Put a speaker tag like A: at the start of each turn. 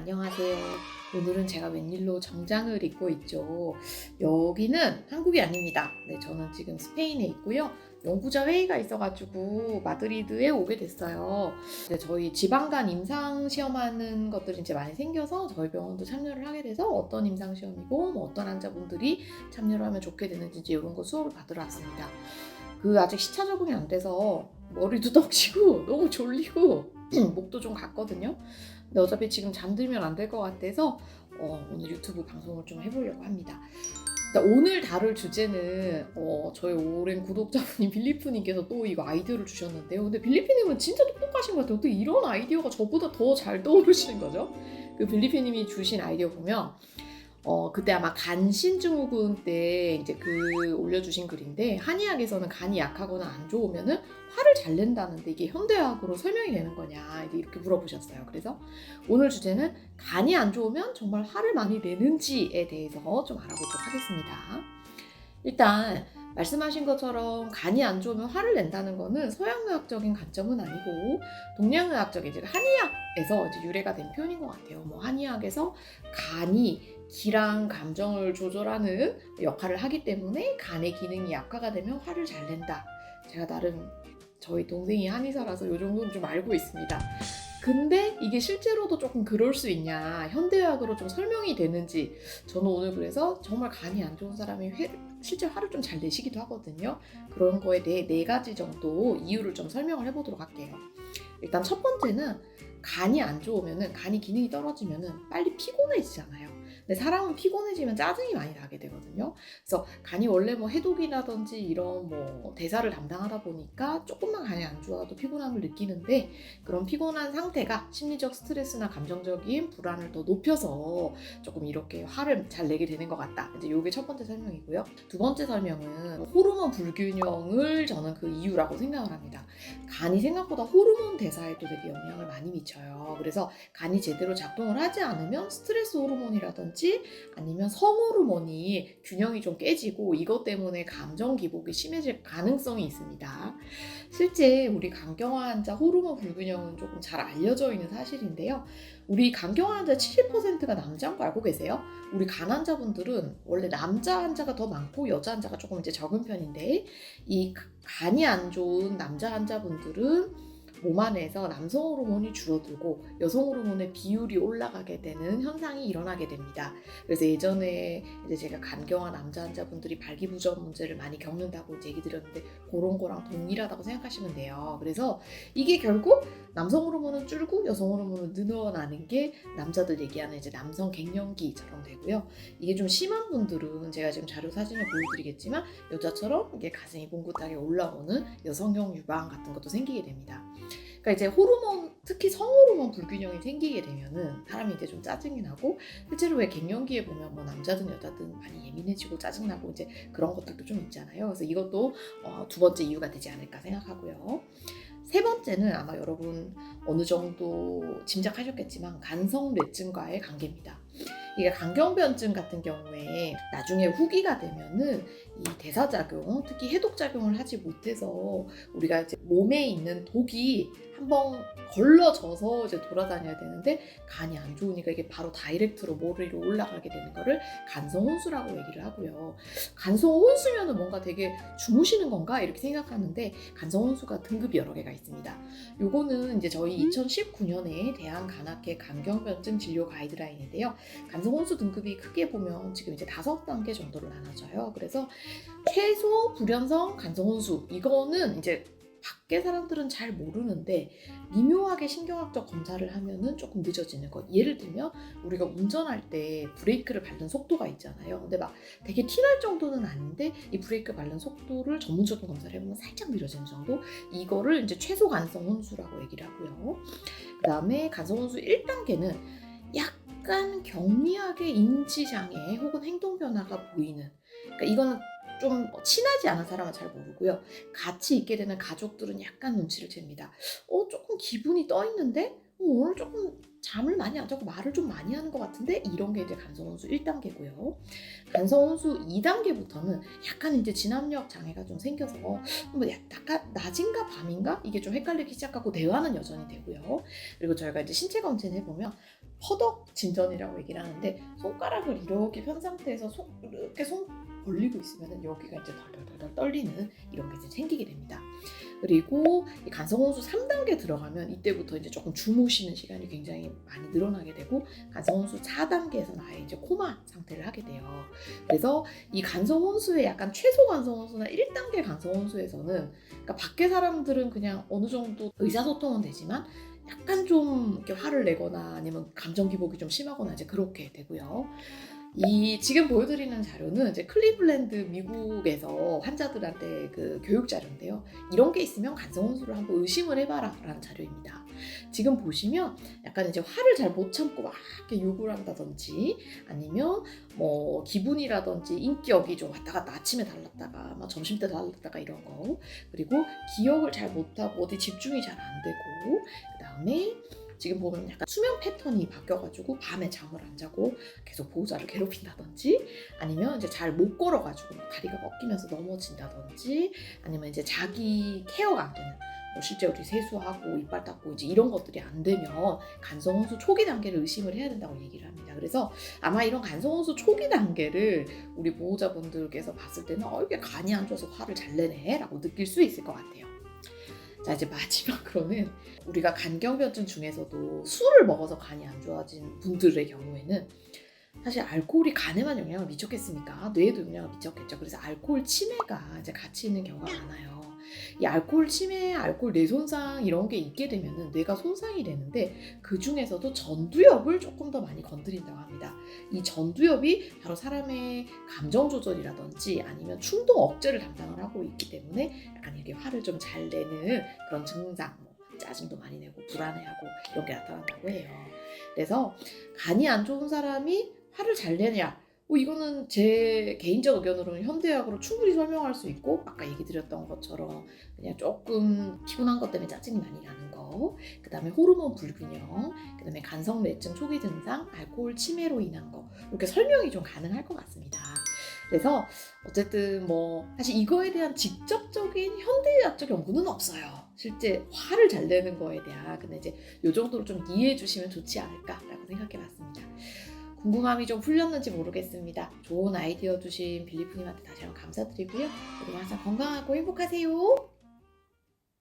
A: 안녕하세요. 오늘은 제가 웬일로 정장을 입고 있죠. 여기는 한국이 아닙니다. 네, 저는 지금 스페인에 있고요. 연구자 회의가 있어가지고 마드리드에 오게 됐어요. 네, 저희 지방간 임상 시험하는 것들이 이제 많이 생겨서 저희 병원도 참여를 하게 돼서 어떤 임상 시험이고 뭐 어떤 환자분들이 참여를 하면 좋게 되는지 이런 거 수업을 받으러 왔습니다. 그 아직 시차 적응이 안 돼서 머리도 떡지고 너무 졸리고 목도 좀 갔거든요. 근데 어차피 지금 잠들면 안 될 것 같아서 어, 오늘 유튜브 방송을 좀 해보려고 합니다. 오늘 다룰 주제는 어, 저희 오랜 구독자분이 빌리프님께서 또 이거 아이디어를 주셨는데요. 근데 빌리프님은 진짜 똑똑하신 것 같아요. 어떻게 이런 아이디어가 저보다 더 잘 떠오르시는 거죠? 그 빌리프님이 주신 아이디어 보면 어, 그때 아마 간신증후군 때 이제 그 올려주신 글인데 한의학에서는 간이 약하거나 안 좋으면은 화를 잘 낸다는데 이게 현대학으로 설명이 되는 거냐 이렇게 물어보셨어요. 그래서 오늘 주제는 간이 안 좋으면 정말 화를 많이 내는지에 대해서 좀 알아보도록 하겠습니다. 일단 말씀하신 것처럼 간이 안 좋으면 화를 낸다는 거는 서양의학적인 관점은 아니고 동양의학적인 이제 한의학에서 이제 유래가 된 표현인 것 같아요. 뭐 한의학에서 간이 기랑 감정을 조절하는 역할을 하기 때문에 간의 기능이 약화가 되면 화를 잘 낸다. 제가 나름 저희 동생이 한의사라서 요 정도는 좀 알고 있습니다. 근데 이게 실제로도 조금 그럴 수 있냐, 현대의학으로 좀 설명이 되는지, 저는 오늘 그래서 정말 간이 안 좋은 사람이 회, 실제 화를 좀 잘 내시기도 하거든요. 그런 거에 대해 네 가지 정도 이유를 좀 설명을 해보도록 할게요. 일단 첫 번째는 간이 안 좋으면은, 간이 기능이 떨어지면은 빨리 피곤해지잖아요. 근데 사람은 피곤해지면 짜증이 많이 나게 되거든요. 그래서 간이 원래 뭐 해독이라든지 이런 뭐 대사를 담당하다 보니까 조금만 간이 안 좋아도 피곤함을 느끼는데 그런 피곤한 상태가 심리적 스트레스나 감정적인 불안을 더 높여서 조금 이렇게 화를 잘 내게 되는 것 같다. 이제 이게 첫 번째 설명이고요. 두 번째 설명은 호르몬 불균형을 저는 그 이유라고 생각을 합니다. 간이 생각보다 호르몬 대사에도 되게 영향을 많이 미쳐요. 그래서 간이 제대로 작동을 하지 않으면 스트레스 호르몬이라든지 아니면 성호르몬이 균형이 좀 깨지고 이것 때문에 감정 기복이 심해질 가능성이 있습니다. 실제 우리 간경화 환자 호르몬 불균형은 조금 잘 알려져 있는 사실인데요. 우리 간경화 환자 70%가 남자인 거 알고 계세요? 우리 간 환자분들은 원래 남자 환자가 더 많고 여자 환자가 조금 이제 적은 편인데 이 간이 안 좋은 남자 환자분들은 몸 안에서 남성 호르몬이 줄어들고 여성 호르몬의 비율이 올라가게 되는 현상이 일어나게 됩니다. 그래서 예전에 이제 제가 간경화 남자 환자분들이 발기부전 문제를 많이 겪는다고 얘기 드렸는데 그런 거랑 동일하다고 생각하시면 돼요. 그래서 이게 결국 남성 호르몬은 줄고 여성 호르몬은 늘어나는 게 남자들 얘기하는 이제 남성 갱년기처럼 되고요. 이게 좀 심한 분들은 제가 지금 자료 사진을 보여드리겠지만 여자처럼 이게 가슴이 봉긋하게 올라오는 여성형 유방 같은 것도 생기게 됩니다. 그러니까 이제 호르몬 특히 성호르몬 불균형이 생기게 되면은 사람이 이제 좀 짜증이 나고 실제로 왜 갱년기에 보면 뭐 남자든 여자든 많이 예민해지고 짜증나고 이제 그런 것들도 좀 있잖아요. 그래서 이것도 어, 두 번째 이유가 되지 않을까 생각하고요. 세 번째는 아마 여러분 어느 정도 짐작하셨겠지만 간성 뇌증과의 관계입니다. 이게 간경변증 같은 경우에 나중에 후기가 되면은 이 대사작용, 특히 해독작용을 하지 못해서 우리가 이제 몸에 있는 독이 한번 걸러져서 이제 돌아다녀야 되는데 간이 안 좋으니까 이게 바로 다이렉트로 머리로 올라가게 되는 거를 간성 혼수라고 얘기를 하고요. 간성 혼수면은 뭔가 되게 주무시는 건가 이렇게 생각하는데 간성 혼수가 등급이 여러 개가 있습니다. 요거는 이제 저희 2019년에 대한 간학회 간경변증 진료 가이드라인인데요. 간성 혼수 등급이 크게 보면 지금 이제 다섯 단계 정도로 나눠져요. 그래서 최소 불연성 간성 혼수 이거는 이제 밖에 사람들은 잘 모르는데 미묘하게 신경학적 검사를 하면은 조금 늦어지는 것. 예를 들면 우리가 운전할 때 브레이크를 밟는 속도가 있잖아요. 근데 막 되게 티날 정도는 아닌데 이 브레이크 밟는 속도를 전문적인 검사를 해보면 살짝 느려지는 정도. 이거를 이제 최소 간성 혼수라고 얘기를 하고요. 그다음에 간성 혼수 1단계는 약간 경미하게 인지 장애 혹은 행동 변화가 보이는. 그러니까 이거는 좀 친하지 않은 사람은 잘 모르고요. 같이 있게 되는 가족들은 약간 눈치를 챕니다. 어, 조금 기분이 떠 있는데? 오늘 조금 잠을 많이 안 자고 말을 좀 많이 하는 것 같은데 이런 게 이제 간성혼수 1단계고요. 간성혼수 2단계부터는 약간 이제 진압력 장애가 좀 생겨서 뭐 약간 낮인가 밤인가 이게 좀 헷갈리기 시작하고 대화는 여전히 되고요. 그리고 저희가 이제 신체 검진 해보면 허덕 진전이라고 얘기를 하는데 손가락을 이렇게 편 상태에서 손, 이렇게 손 벌리고 있으면 여기가 이제 덜덜덜 떨리는 이런 게 이제 생기게 됩니다. 그리고 이 간성혼수 3단계 들어가면 이때부터 이제 조금 주무시는 시간이 굉장히 많이 늘어나게 되고 간성혼수 4단계에서는 아예 이제 코마 상태를 하게 돼요. 그래서 이 간성혼수의 약간 최소 간성혼수나 1단계 간성혼수에서는 그러니까 밖에 사람들은 그냥 어느 정도 의사소통은 되지만 약간 좀 이렇게 화를 내거나 아니면 감정 기복이 좀 심하거나 이제 그렇게 되고요. 이 지금 보여드리는 자료는 이제 클리블랜드 미국에서 환자들한테 그 교육 자료인데요. 이런 게 있으면 간성 혼수를 한번 의심을 해봐라라는 자료입니다. 지금 보시면 약간 이제 화를 잘 못 참고 막 이렇게 욕을 한다든지 아니면 뭐 기분이라든지 인격이 좀 왔다 갔다 아침에 달랐다가 막 점심 때 달랐다가 이런 거 그리고 기억을 잘 못하고 어디 집중이 잘 안 되고 그 다음에 지금 보면 약간 수면 패턴이 바뀌어가지고 밤에 잠을 안 자고 계속 보호자를 괴롭힌다든지 아니면 이제 잘 못 걸어가지고 막 다리가 꺾이면서 넘어진다든지 아니면 이제 자기 케어가 안 되는 뭐 실제 우리 세수하고 이빨 닦고 이제 이런 것들이 안 되면 간성혼수 초기 단계를 의심을 해야 된다고 얘기를 합니다. 그래서 아마 이런 간성혼수 초기 단계를 우리 보호자분들께서 봤을 때는 어 이게 간이 안 좋아서 화를 잘 내네라고 느낄 수 있을 것 같아요. 자 이제 마지막으로는 우리가 간경변증 중에서도 술을 먹어서 간이 안 좋아진 분들의 경우에는 사실 알코올이 간에만 영향을 미쳤겠습니까? 뇌에도 영향을 미쳤겠죠. 그래서 알코올 치매가 이제 같이 있는 경우가 많아요. 이 알코올 치매, 알코올 뇌손상 이런 게 있게 되면은 뇌가 손상이 되는데 그 중에서도 전두엽을 조금 더 많이 건드린다고 합니다. 이 전두엽이 바로 사람의 감정 조절이라든지 아니면 충동 억제를 담당을 하고 있기 때문에 약간 이렇게 화를 좀 잘 내는 그런 증상, 뭐 짜증도 많이 내고 불안해하고 이런 게 나타난다고 해요. 그래서 간이 안 좋은 사람이 화를 잘 내냐? 뭐 이거는 제 개인적 의견으로는 현대의학으로 충분히 설명할 수 있고 아까 얘기 드렸던 것처럼 그냥 조금 피곤한 것 때문에 짜증이 많이 나는 거, 그 다음에 호르몬 불균형, 그 다음에 간성뇌증 초기 증상, 알코올 치매로 인한 거 이렇게 설명이 좀 가능할 것 같습니다. 그래서 어쨌든 뭐 사실 이거에 대한 직접적인 현대의학적 연구는 없어요. 실제 화를 잘 내는 거에 대한 근데 이제 이 정도로 좀 이해해 주시면 좋지 않을까라고 생각해 봤습니다. 궁금함이 좀 풀렸는지 모르겠습니다. 좋은 아이디어 주신 빌리프님한테 다시 한번 감사드리고요. 그리고 항상 건강하고 행복하세요.